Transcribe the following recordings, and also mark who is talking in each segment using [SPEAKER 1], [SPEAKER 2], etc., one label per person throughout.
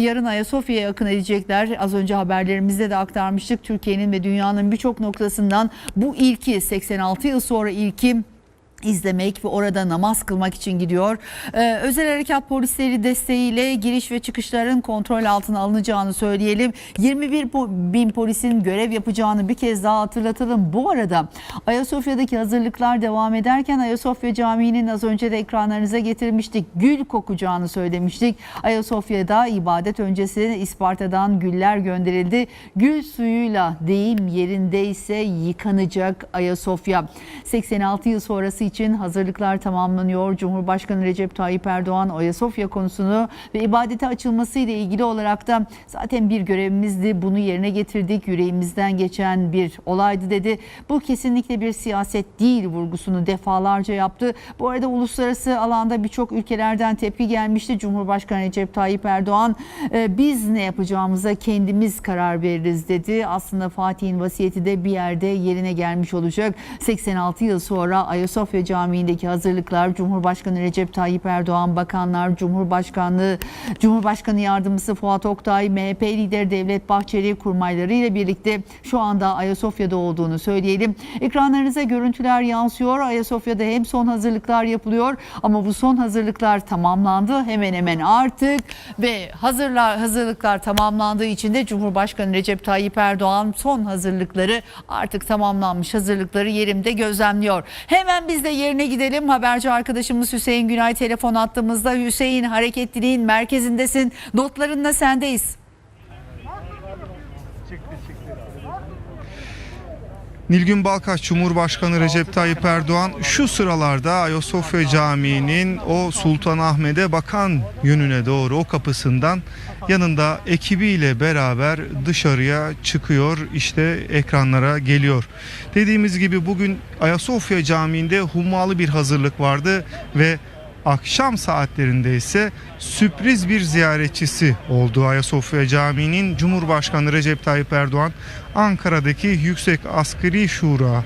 [SPEAKER 1] Yarın Ayasofya'ya akın edecekler. Az önce haberlerimizde de aktarmıştık. Türkiye'nin ve dünyanın birçok noktasından bu ilki 86 yıl sonra ilki izlemek ve orada namaz kılmak için gidiyor. Ee, özel harekat polisleri desteğiyle giriş ve çıkışların kontrol altına alınacağını söyleyelim. 21 po- bin polisin görev yapacağını bir kez daha hatırlatalım. Bu arada Ayasofya'daki hazırlıklar devam ederken Ayasofya Camii'nin az önce de ekranlarınıza getirmiştik. Gül kokacağını söylemiştik. Ayasofya'da ibadet öncesi İsparta'dan güller gönderildi. Gül suyuyla deyim yerindeyse yıkanacak Ayasofya. 86 yıl sonrası için hazırlıklar tamamlanıyor. Cumhurbaşkanı Recep Tayyip Erdoğan Ayasofya konusunu ve ibadete açılması ile ilgili olarak da zaten bir görevimizdi. Bunu yerine getirdik. Yüreğimizden geçen bir olaydı dedi. Bu kesinlikle bir siyaset değil vurgusunu defalarca yaptı. Bu arada uluslararası alanda birçok ülkelerden tepki gelmişti. Cumhurbaşkanı Recep Tayyip Erdoğan "E, biz ne yapacağımıza kendimiz karar veririz dedi. Aslında Fatih'in vasiyeti de bir yerde yerine gelmiş olacak. 86 yıl sonra Ayasofya Camii'ndeki hazırlıklar Cumhurbaşkanı Recep Tayyip Erdoğan, bakanlar, Cumhurbaşkanlığı, Cumhurbaşkanı Yardımcısı Fuat Oktay, MHP lideri Devlet Bahçeli kurmayları ile birlikte şu anda Ayasofya'da olduğunu söyleyelim. Ekranlarınıza görüntüler yansıyor. Ayasofya'da hem son hazırlıklar yapılıyor ama bu son hazırlıklar tamamlandı hemen hemen artık ve hazırlar hazırlıklar tamamlandığı için de Cumhurbaşkanı Recep Tayyip Erdoğan son hazırlıkları artık tamamlanmış hazırlıkları yerimde gözlemliyor. Hemen biz de yerine gidelim. Haberci arkadaşımız Hüseyin Günay telefon attığımızda Hüseyin hareketliliğin merkezindesin. Notlarınla sendeyiz.
[SPEAKER 2] Nilgün Balkaç Cumhurbaşkanı Recep Tayyip Erdoğan şu sıralarda Ayasofya Camii'nin o Sultanahmet'e bakan yönüne doğru o kapısından yanında ekibiyle beraber dışarıya çıkıyor işte ekranlara geliyor. Dediğimiz gibi bugün Ayasofya Camii'nde hummalı bir hazırlık vardı ve akşam saatlerinde ise sürpriz bir ziyaretçisi oldu. Ayasofya Camii'nin Cumhurbaşkanı Recep Tayyip Erdoğan Ankara'daki Yüksek Askeri Şura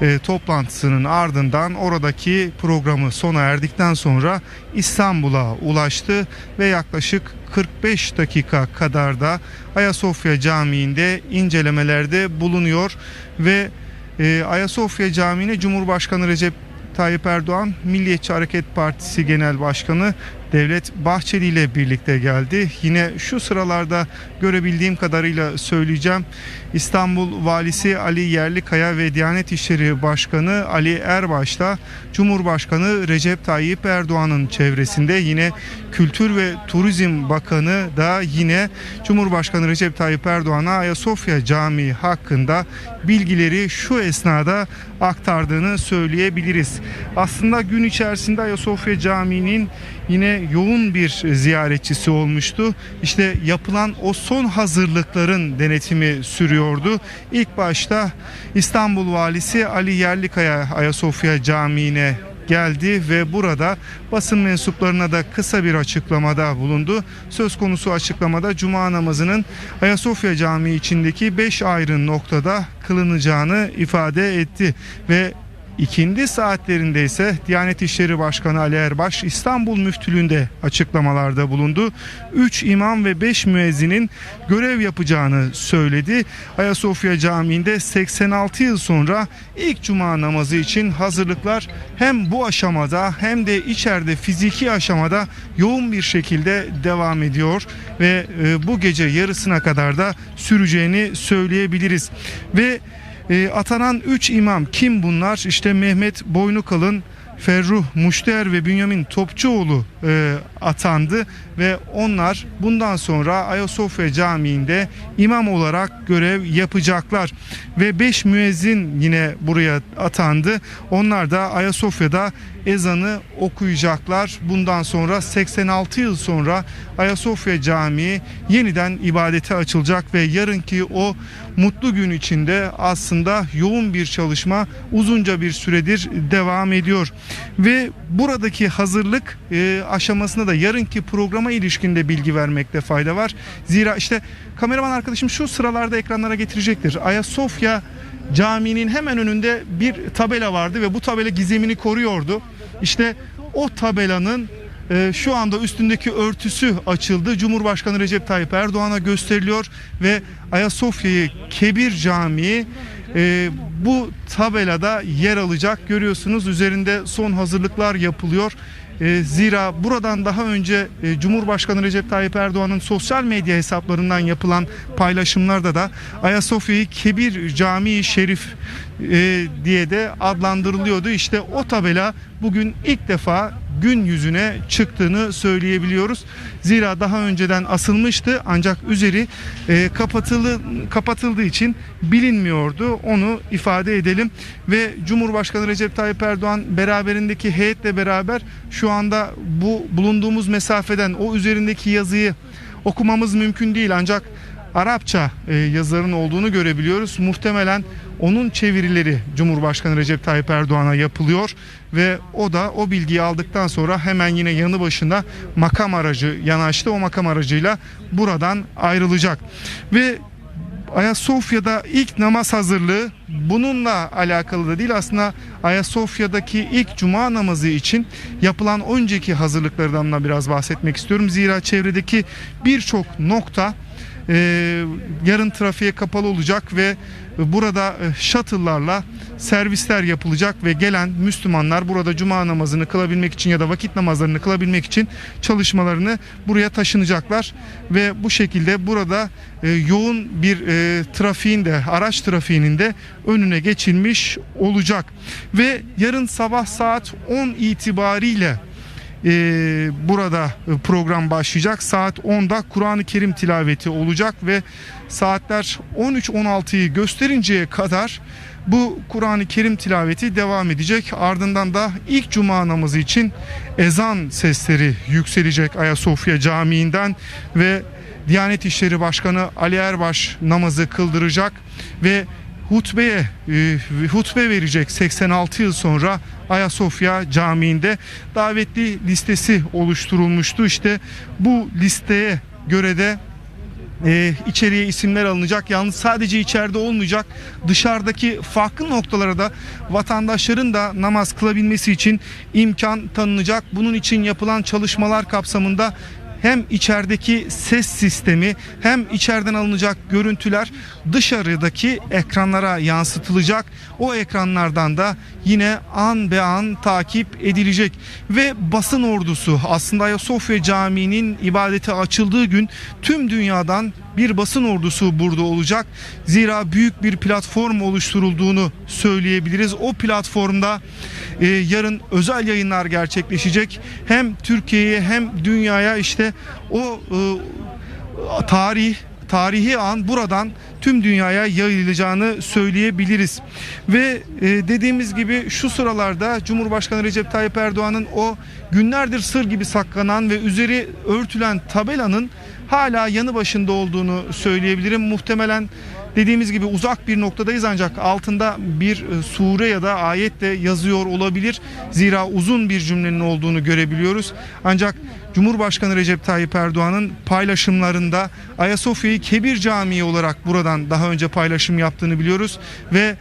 [SPEAKER 2] e, toplantısının ardından oradaki programı sona erdikten sonra İstanbul'a ulaştı ve yaklaşık 45 dakika kadar da Ayasofya Camii'nde incelemelerde bulunuyor ve e, Ayasofya Camii'ne Cumhurbaşkanı Recep Tayyip Erdoğan Milliyetçi Hareket Partisi Genel Başkanı Devlet Bahçeli ile birlikte geldi. Yine şu sıralarda görebildiğim kadarıyla söyleyeceğim. İstanbul Valisi Ali Yerlikaya ve Diyanet İşleri Başkanı Ali Erbaş da Cumhurbaşkanı Recep Tayyip Erdoğan'ın çevresinde yine Kültür ve Turizm Bakanı da yine Cumhurbaşkanı Recep Tayyip Erdoğan'a Ayasofya Camii hakkında bilgileri şu esnada aktardığını söyleyebiliriz. Aslında gün içerisinde Ayasofya Camii'nin yine yoğun bir ziyaretçisi olmuştu. İşte yapılan o son hazırlıkların denetimi sürüyordu. İlk başta İstanbul Valisi Ali Yerlikaya Ayasofya Camii'ne geldi ve burada basın mensuplarına da kısa bir açıklamada bulundu. Söz konusu açıklamada cuma namazının Ayasofya Camii içindeki 5 ayrı noktada kılınacağını ifade etti ve İkindi saatlerinde ise Diyanet İşleri Başkanı Ali Erbaş İstanbul Müftülüğü'nde açıklamalarda bulundu. 3 imam ve 5 müezzinin görev yapacağını söyledi. Ayasofya Camii'nde 86 yıl sonra ilk cuma namazı için hazırlıklar hem bu aşamada hem de içeride fiziki aşamada yoğun bir şekilde devam ediyor ve e, bu gece yarısına kadar da süreceğini söyleyebiliriz. Ve e, atanan 3 imam kim bunlar? İşte Mehmet Boynukalın, Ferruh Muşteer ve Bünyamin Topçuoğlu e, atandı ve onlar bundan sonra Ayasofya Camii'nde imam olarak görev yapacaklar ve 5 müezzin yine buraya atandı. Onlar da Ayasofya'da ezanı okuyacaklar. Bundan sonra 86 yıl sonra Ayasofya Camii yeniden ibadete açılacak ve yarınki o mutlu gün içinde aslında yoğun bir çalışma uzunca bir süredir devam ediyor. Ve buradaki hazırlık e, aşamasında da yarınki programa ilişkin de bilgi vermekte fayda var. Zira işte kameraman arkadaşım şu sıralarda ekranlara getirecektir. Ayasofya Camii'nin hemen önünde bir tabela vardı ve bu tabela gizemini koruyordu. İşte o tabelanın e, şu anda üstündeki örtüsü açıldı. Cumhurbaşkanı Recep Tayyip Erdoğan'a gösteriliyor ve Ayasofya'yı Kebir Camii e, bu tabelada yer alacak. Görüyorsunuz üzerinde son hazırlıklar yapılıyor. E, zira buradan daha önce e, Cumhurbaşkanı Recep Tayyip Erdoğan'ın sosyal medya hesaplarından yapılan paylaşımlarda da Ayasofya'yı Kebir Camii Şerif e, diye de adlandırılıyordu. İşte o tabela bugün ilk defa gün yüzüne çıktığını söyleyebiliyoruz. Zira daha önceden asılmıştı ancak üzeri e, kapatılı kapatıldığı için bilinmiyordu. Onu ifade edelim ve Cumhurbaşkanı Recep Tayyip Erdoğan beraberindeki heyetle beraber şu anda bu bulunduğumuz mesafeden o üzerindeki yazıyı okumamız mümkün değil ancak Arapça e, yazıların olduğunu görebiliyoruz. Muhtemelen onun çevirileri Cumhurbaşkanı Recep Tayyip Erdoğan'a yapılıyor ve o da o bilgiyi aldıktan sonra hemen yine yanı başında makam aracı yanaştı. O makam aracıyla buradan ayrılacak. Ve Ayasofya'da ilk namaz hazırlığı bununla alakalı da değil aslında Ayasofya'daki ilk cuma namazı için yapılan önceki hazırlıklardan da biraz bahsetmek istiyorum. Zira çevredeki birçok nokta e, yarın trafiğe kapalı olacak ve burada e, shuttle'larla servisler yapılacak ve gelen Müslümanlar burada cuma namazını kılabilmek için ya da vakit namazlarını kılabilmek için çalışmalarını buraya taşınacaklar. Ve bu şekilde burada e, yoğun bir e, trafiğin de araç trafiğinin de önüne geçilmiş olacak. Ve yarın sabah saat 10 itibariyle e, burada program başlayacak. Saat 10'da Kur'an-ı Kerim tilaveti olacak ve saatler 13-16'yı gösterinceye kadar bu Kur'an-ı Kerim tilaveti devam edecek. Ardından da ilk cuma namazı için ezan sesleri yükselecek Ayasofya Camii'nden ve Diyanet İşleri Başkanı Ali Erbaş namazı kıldıracak ve hutbeye e, hutbe verecek 86 yıl sonra Ayasofya Camii'nde davetli listesi oluşturulmuştu. İşte bu listeye göre de e, içeriye isimler alınacak. Yalnız sadece içeride olmayacak. Dışarıdaki farklı noktalara da vatandaşların da namaz kılabilmesi için imkan tanınacak. Bunun için yapılan çalışmalar kapsamında hem içerideki ses sistemi hem içeriden alınacak görüntüler dışarıdaki ekranlara yansıtılacak. O ekranlardan da yine an be an takip edilecek ve basın ordusu aslında Ayasofya Camii'nin ibadete açıldığı gün tüm dünyadan bir basın ordusu burada olacak. Zira büyük bir platform oluşturulduğunu söyleyebiliriz. O platformda e, yarın özel yayınlar gerçekleşecek. Hem Türkiye'ye hem dünyaya işte o e, tarih tarihi an buradan tüm dünyaya yayılacağını söyleyebiliriz. Ve e, dediğimiz gibi şu sıralarda Cumhurbaşkanı Recep Tayyip Erdoğan'ın o günlerdir sır gibi saklanan ve üzeri örtülen tabelanın hala yanı başında olduğunu söyleyebilirim. Muhtemelen dediğimiz gibi uzak bir noktadayız ancak altında bir e, sure ya da ayet de yazıyor olabilir. Zira uzun bir cümlenin olduğunu görebiliyoruz. Ancak Cumhurbaşkanı Recep Tayyip Erdoğan'ın paylaşımlarında Ayasofya'yı Kebir Camii olarak buradan daha önce paylaşım yaptığını biliyoruz ve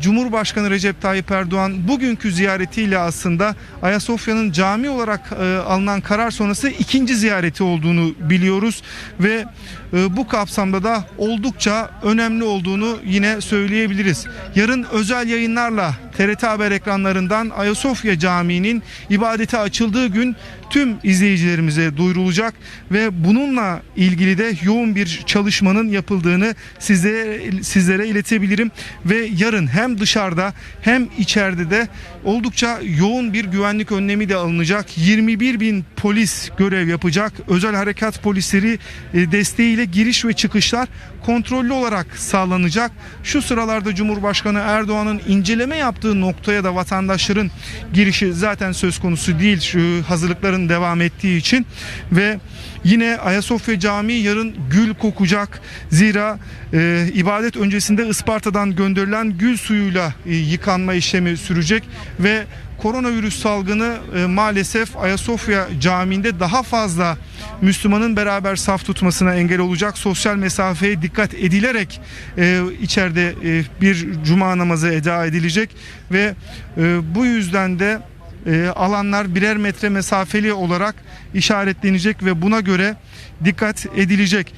[SPEAKER 2] Cumhurbaşkanı Recep Tayyip Erdoğan bugünkü ziyaretiyle aslında Ayasofya'nın cami olarak e, alınan karar sonrası ikinci ziyareti olduğunu biliyoruz ve e, bu kapsamda da oldukça önemli olduğunu yine söyleyebiliriz. Yarın özel yayınlarla TRT Haber ekranlarından Ayasofya Camii'nin ibadete açıldığı gün tüm izleyicilerimize duyurulacak ve bununla ilgili de yoğun bir çalışmanın yapıldığını size sizlere iletebilirim ve yarın hem dışarıda hem içeride de oldukça yoğun bir güvenlik önlemi de alınacak. 21 bin polis görev yapacak. Özel harekat polisleri e, desteğiyle giriş ve çıkışlar kontrollü olarak sağlanacak. Şu sıralarda Cumhurbaşkanı Erdoğan'ın inceleme yaptığı noktaya da vatandaşların girişi zaten söz konusu değil şu hazırlıkların devam ettiği için ve yine Ayasofya Camii yarın gül kokacak. Zira e, ibadet öncesinde Isparta'dan gönderilen gül suyuyla e, yıkanma işlemi sürecek ve koronavirüs salgını e, maalesef Ayasofya Camii'nde daha fazla Müslümanın beraber saf tutmasına engel olacak. Sosyal mesafeye dikkat edilerek e, içeride e, bir cuma namazı eda edilecek ve e, bu yüzden de e, alanlar birer metre mesafeli olarak işaretlenecek ve buna göre dikkat edilecek.